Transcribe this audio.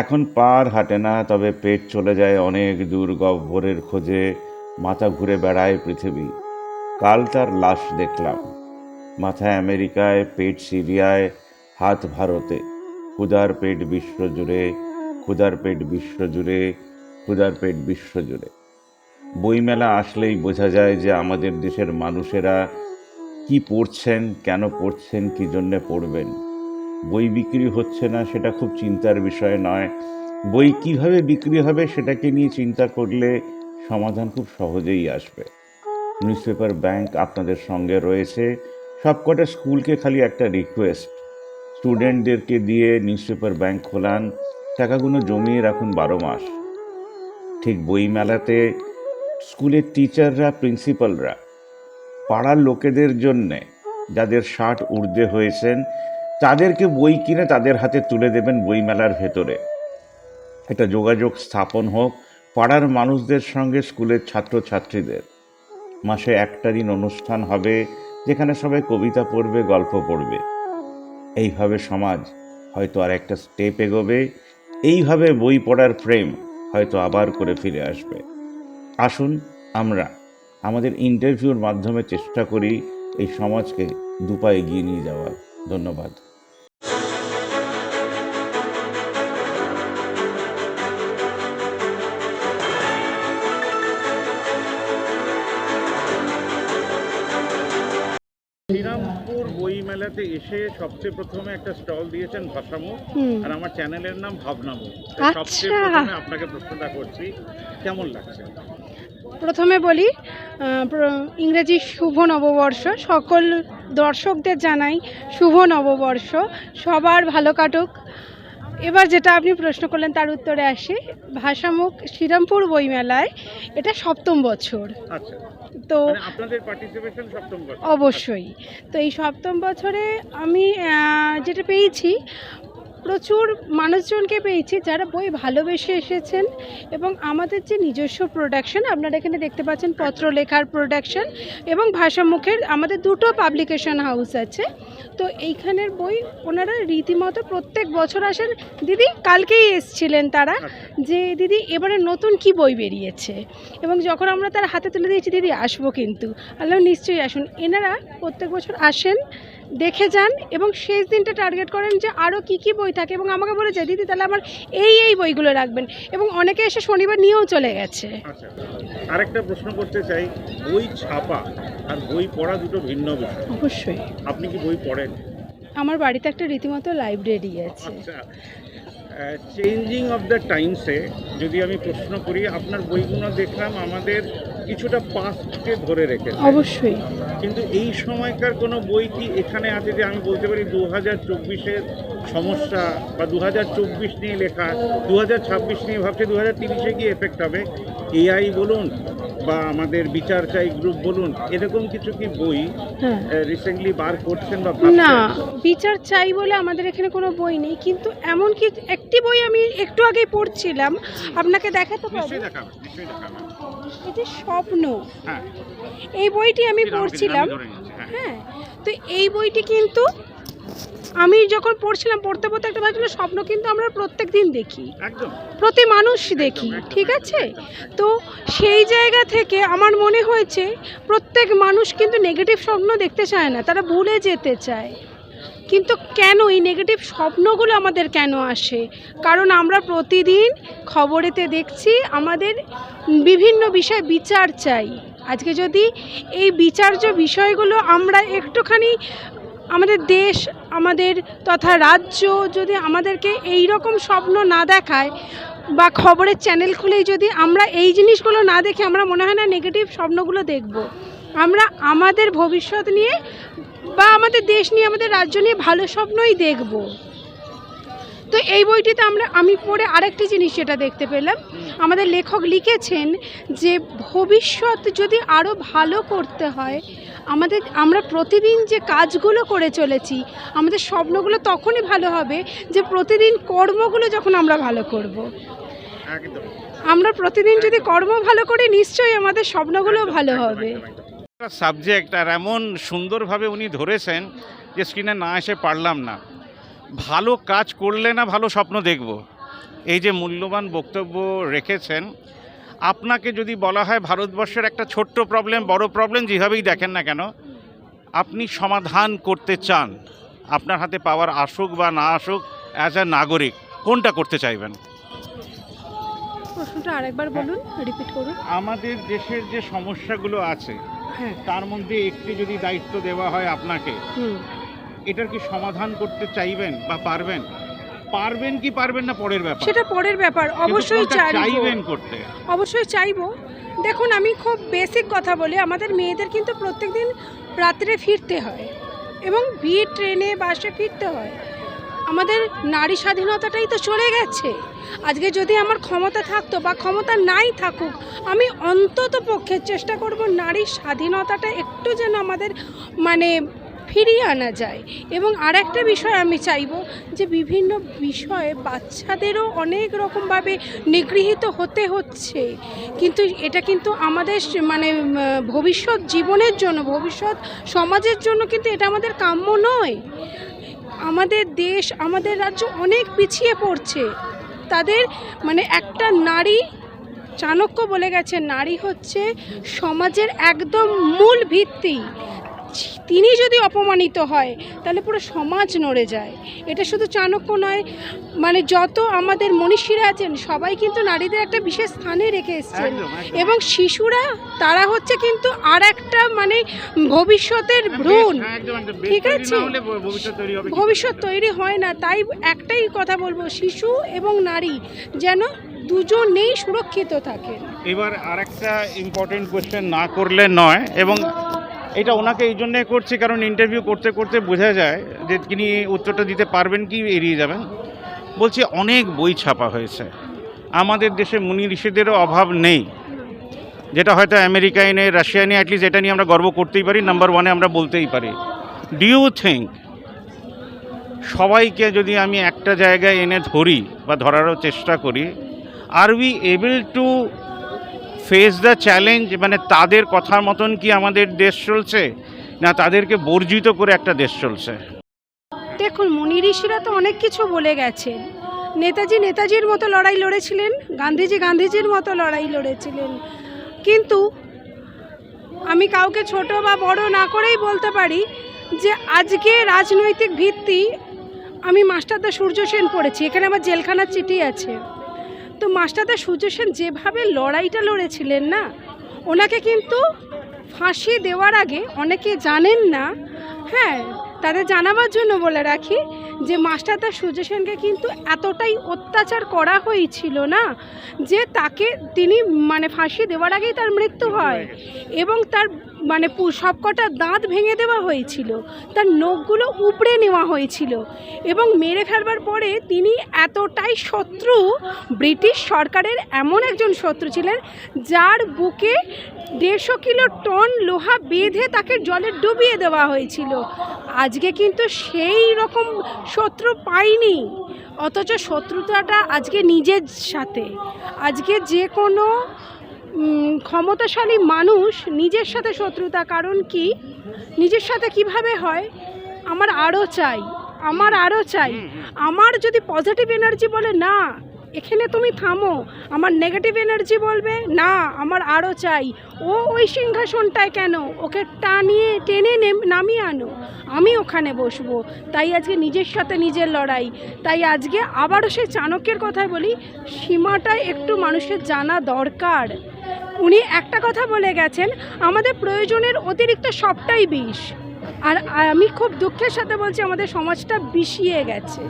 এখন পার হাঁটে না, তবে পেট চলে যায় অনেক দূর গহ্বরের খোঁজে। মাথা ঘুরে বেড়ায় পৃথিবী। কাল তার লাশ দেখলাম। মাথায় আমেরিকায়, পেট সিরিয়ায়, হাত ভারতে। ক্ষুধার পেট বিশ্বজুড়ে ক্ষুধার পেট বিশ্বজুড়ে ক্ষুধার পেট বিশ্বজুড়ে বইমেলা আসলেই বোঝা যায় যে আমাদের দেশের মানুষেরা কি পড়ছেন, কেন পড়ছেন, কি জন্যে পড়বেন। বই বিক্রি হচ্ছে না, সেটা খুব চিন্তার বিষয় নয়। বই কীভাবে বিক্রি হবে সেটাকে নিয়ে চিন্তা করলে সমাধান খুব সহজেই আসবে। নিউজ পেপার ব্যাংক আপনাদের সঙ্গে রয়েছে। সবকটা স্কুলকে খালি একটা রিকোয়েস্ট স্টুডেন্টদেরকে দিয়ে নিউজ পেপার ব্যাংক খোলান। টাকাগুলো জমিয়ে রাখুন বারো মাস। ঠিক বই মেলাতে স্কুলের টিচাররা প্রিন্সিপালরা পাড়ার লোকেদের জন্যে, যাদের ষাট ঊর্ধ্বে হয়েছেন তাদেরকে বই কিনে তাদের হাতে তুলে দেবেন বইমেলার ভেতরে। একটা যোগাযোগ স্থাপন হোক, পাড়ার মানুষদের সঙ্গে স্কুলের ছাত্রছাত্রীদের। মাসে একটা দিন অনুষ্ঠান হবে, যেখানে সবাই কবিতা পড়বে, গল্প পড়বে। এইভাবে সমাজ হয়তো আর একটা স্টেপ এগোবে, এইভাবে বই পড়ার প্রেম হয়তো আবার করে ফিরে আসবে। আসুন আমরা আমাদের ইন্টারভিউর মাধ্যমে চেষ্টা করি এই সমাজকে দুপা এগিয়ে নিয়ে যাওয়ার। ধন্যবাদ। মেলাতে এসে সবচেয়ে প্রথমে একটা স্টল দিয়েছেন ভাষামু আর আমার চ্যানেলের নাম ভাবনামু। আচ্ছা। সবচেয়ে প্রথমে আপনাকে প্রশ্নটা করছি কেমন লাগছে? প্রথমে বলি ইংরেজি শুভ নববর্ষ সকল দর্শকদের জানাই শুভ নববর্ষ সবার ভালো কাটুক। এবার যেটা আপনি প্রশ্ন করলেন তার উত্তরে আসি। ভাষামুখ শ্রীরামপুর বইমেলায় এটা সপ্তম বছর। আচ্ছা। তো মানে অবশ্যই। তো এই সপ্তম বছরে আমি যেটা পেয়েছি প্রচুর মানুষজনকে পেয়েছি যারা বই ভালোবেসে এসেছেন এবং আমাদের যে নিজস্ব প্রোডাকশন আপনারা এখানে দেখতে পাচ্ছেন পত্রলেখার প্রোডাকশন এবং ভাষামুখের আমাদের দুটো পাবলিকেশন হাউস আছে। তো এইখানের বই ওনারা রীতিমতো প্রত্যেক বছর আসেন। দিদি, কালকেই এসছিলেন তারা যে, দিদি, এবারে নতুন কি বই বেরিয়েছে? এবং যখন আমরা তার হাতে তুলে দিয়েছি, দিদি, আসব কিন্তু। আল্লাহ নিশ্চয়ই আসুন। এনারা প্রত্যেক বছর আসেন। দেখে যান এবং শেষ দিনটা টার্গেট করেন যে আরও কি কি বই থাকে এবং আমাকে বলেছে দিদি তাহলে আমার এই এই বইগুলো রাখবেন। এবং অনেকে এসে শনিবার নিয়েও চলে গেছে। আচ্ছা আরেকটা প্রশ্ন করতে চাই বই ছাপা আর বই পড়া দুটো ভিন্ন বিষয়। অবশ্যই। আপনি কি বই পড়েন? আমার বাড়িতে একটা রীতিমতো লাইব্রেরি আছে। চেঞ্জিং অফ দ্য টাইমসে যদি আমি প্রশ্ন করি আপনার বইগুলো দেখলাম আমাদের কিছুটা পাস্টকে ধরে রেখেছে। অবশ্যই। কিন্তু এই সময়কার কোনো বই কি এখানে আছে যে আমি বলতে পারি দু হাজার চব্বিশের সমস্যা বা দু হাজার চব্বিশ নিয়ে লেখা দু হাজার ছাব্বিশ নিয়ে ভাবছে দু হাজার তিরিশে গিয়ে এফেক্ট হবে? এআই বলুন বা আমাদের বিচার চাই গ্রুপ বলুন এরকম কিছু কি বই হ্যাঁ। রিসেন্টলি বার করছেন বা না বিচার চাই বলে আমাদের এখানে কোনো বই নেই কিন্তু এমন কি একটি বই আমি একটু আগেই পড়ছিলাম আপনাকে দেখাতে পারব এটি স্বপ্ন হ্যাঁ। এই বইটি আমি পড়ছিলাম হ্যাঁ। হ্যাঁ তো এই বইটি কিন্তু আমি যখন পড়ছিলাম পড়তে পড়তে একটা ভাবছিলাম স্বপ্ন কিন্তু আমরা প্রত্যেক দিন দেখি। প্রতি মানুষ দেখি ঠিক আছে? তো সেই জায়গা থেকে আমার মনে হয়েছে প্রত্যেক মানুষ কিন্তু নেগেটিভ স্বপ্ন দেখতে চায় না তারা ভুলে যেতে চায়। কিন্তু কেন এই নেগেটিভ স্বপ্নগুলো আমাদের কেন আসে? কারণ আমরা প্রতিদিন খবরেতে দেখছি আমাদের বিভিন্ন বিষয়ে বিচার চাই। আজকে যদি এই বিচার্য বিষয়গুলো আমরা একটুখানি আমাদের দেশ, আমাদের তথা রাজ্য যদি আমাদেরকে এই রকম স্বপ্ন না দেখায় বা খবরের চ্যানেল খুলেই যদি আমরা এই জিনিসগুলো না দেখে, আমরা মনে হয় না নেগেটিভ স্বপ্নগুলো দেখব। আমরা আমাদের ভবিষ্যৎ নিয়ে বা আমাদের দেশ নিয়ে, আমাদের রাজ্য নিয়ে ভালো স্বপ্নই দেখব। তো এই বইটিতে আমরা, আমি পড়ে আরেকটি জিনিস যেটা দেখতে পেলাম। আমাদের লেখক লিখেছেন যে ভবিষ্যৎ যদি আরও ভালো করতে হয় আমাদের আমরা প্রতিদিন যে কাজগুলো করে চলেছি আমাদের স্বপ্নগুলো তখনই ভালো হবে যে প্রতিদিন কর্মগুলো যখন আমরা ভালো করব। একদম। আমরা প্রতিদিন যদি কর্ম ভালো করি নিশ্চয়ই আমাদের স্বপ্নগুলো ভালো হবে। সাবজেক্ট আর এমন সুন্দরভাবে উনি ধরেছেন যে স্ক্রিনে না এসে পারলাম না। ভালো কাজ করলে না ভালো স্বপ্ন দেখব। এই যে মূল্যবান বক্তব্য রেখেছেন আপনাকে যদি বলা হয় ভারতবর্ষের একটা ছোট্ট প্রবলেম বড় প্রবলেম যেভাবেই দেখেন না কেন আপনি সমাধান করতে চান আপনার হাতে পাওয়ার আসুক বা না আসুক অ্যাজ আ নাগরিক কোনটা করতে চাইবেন? প্রশ্নটা আরেকবার বলুন রিপিট করুন। আমাদের দেশের যে সমস্যাগুলো আছে হ্যাঁ। তার মধ্যে একটি যদি দায়িত্ব দেওয়া হয় আপনাকে এটার কি সমাধান করতে চাইবেন বা পারবেন? পারবেন কি পারবেন না পরের ব্যাপার? সেটা পরের ব্যাপার অবশ্যই চাইব। চাইবেন করতে। অবশ্যই চাইব। দেখুন আমি খুব বেসিক কথা বলি আমাদের মেয়েদের কিন্তু প্রত্যেকদিন রাত্রে ফিরতে হয় এবং ভিড় ট্রেনে বাসে ফিরতে হয়। আমাদের নারী স্বাধীনতাটাই তো চলে গেছে। আজকে যদি আমার ক্ষমতা থাকতো বা ক্ষমতা নাই থাকুক আমি অন্তত পক্ষে চেষ্টা করব নারীর স্বাধীনতাটা একটু যেন আমাদের মানে ফিরিয়ে আনা যায়। এবং আর একটা বিষয় আমি চাইব যে বিভিন্ন বিষয়ে বাচ্চাদেরও অনেক রকমভাবে নিগৃহীত হতে হচ্ছে। কিন্তু এটা কিন্তু আমাদের মানে ভবিষ্যৎ জীবনের জন্য, ভবিষ্যৎ সমাজের জন্য কিন্তু এটা আমাদের কাম্য নয়। আমাদের দেশ, আমাদের রাজ্য অনেক পিছিয়ে পড়ছে। তাদের মানে একটা নারী, চাণক্য বলে গেছে, নারী হচ্ছে সমাজের একদম মূল ভিত্তি। তিনি যদি অপমানিত হয় তাহলে পুরো সমাজ নড়ে যায়। এটা শুধু চাণক্য নয় মানে যত আমাদের মনীষীরা আছেন সবাই কিন্তু নারীদের একটা বিশেষ স্থানে রেখে এসছেন। এবং শিশুরা তারা হচ্ছে কিন্তু আর একটা মানে ভবিষ্যতের ভ্রূণ। ঠিক আছে। ভবিষ্যৎ তৈরি হয় না। তাই একটাই কথা বলব শিশু এবং নারী যেন দুজনেই সুরক্ষিত থাকেন। এবার আর একটা ইম্পর্টেন্ট কোয়েশ্চেন না করলে নয় এবং এটা ওনাকে এই জন্যে করছি কারণ ইন্টারভিউ করতে করতে বোঝা যায় যে তিনি উত্তরটা দিতে পারবেন কি এড়িয়ে যাবেন। বলছি অনেক বই ছাপা হয়েছে। আমাদের দেশে মুনি ঋষিদেরও অভাব নেই। যেটা হয়তো আমেরিকায় নেই রাশিয়ায় নেই অ্যাটলিস্ট এটা নিয়ে আমরা গর্ব করতেই পারি নাম্বার ওয়ানে আমরা বলতেই পারি। ডু ইউ থিঙ্ক সবাইকে যদি আমি একটা জায়গায় এনে ধরি বা ধরারও চেষ্টা করি আর we able to face the challenge মানে তাদের কথার মতন কি আমাদের দেশ চলছে? না তাদেরকে বর্জিত করে একটা দেশ চলছে? দেখুন, মুনি ঋষিরা তো অনেক কিছু বলে গেছেন। নেতাজি নেতাজির মতো লড়াই লড়েছিলেন, গান্ধীজি গান্ধীজির মতো লড়াই লড়েছিলেন। কিন্তু আমি কাউকে ছোট বা বড় না করেই বলতে পারি যে আজকে রাজনৈতিক ভিত্তি, আমি মাস্টারদা সূর্য সেন পড়েছি, এখানে আমার জেলখানার চিঠি আছে। তো মাস্টারদা সূর্য সেন যেভাবে লড়াইটা লড়েছিলেন না, ওনাকে কিন্তু ফাঁসিয়ে দেওয়ার আগে অনেকে জানেন না। হ্যাঁ তাদের জানাবার জন্য বলে রাখি যে মাস্টারদা সূর্য সেনকে কিন্তু এতটাই অত্যাচার করা হয়েছিল না যে তাকে তিনি মানে ফাঁসি দেওয়ার আগেই তার মৃত্যু হয় এবং তার মানে সবকটা দাঁত ভেঙে দেওয়া হয়েছিল। তার নখগুলো উপড়ে নেওয়া হয়েছিল এবং মেরে ফেলবার পরে তিনি এতটাই শত্রু, ব্রিটিশ সরকারের এমন একজন শত্রু ছিলেন যার বুকে দেড়শো কিলো টন লোহা বেঁধে তাকে জলে ডুবিয়ে দেওয়া হয়েছিল। আজকে কিন্তু সেই রকম শত্রু পাইনি। অথচ শত্রুতাটা আজকে নিজের সাথে। আজকে যে কোনো ক্ষমতাশালী মানুষ নিজের সাথে শত্রুতা কারণ কি? নিজের সাথে কীভাবে হয়? আমার আরও চাই। আমার আরও চাই। আমার যদি পজিটিভ এনার্জি বলে না এখানে তুমি থামো। আমার নেগেটিভ এনার্জি বলবে, না, আমার আরও চাই। ও ওই সিংহাসনটায় কেন? ওকে টানিয়ে, টেনে নেম- নামিয়ে আনো। আমি ওখানে বসবো। তাই আজকে নিজের সাথে নিজের লড়াই। তাই আজকে আবারও সেই চাণক্যের কথাই বলি, সীমাটা একটু মানুষের জানা দরকার। উনি একটা কথা বলে গেছেন, আমাদের প্রয়োজনের অতিরিক্ত সবটাই বিষ। আর আমি খুব দুঃখের সাথে বলছি, আমাদের সমাজটা বিষিয়ে গেছে।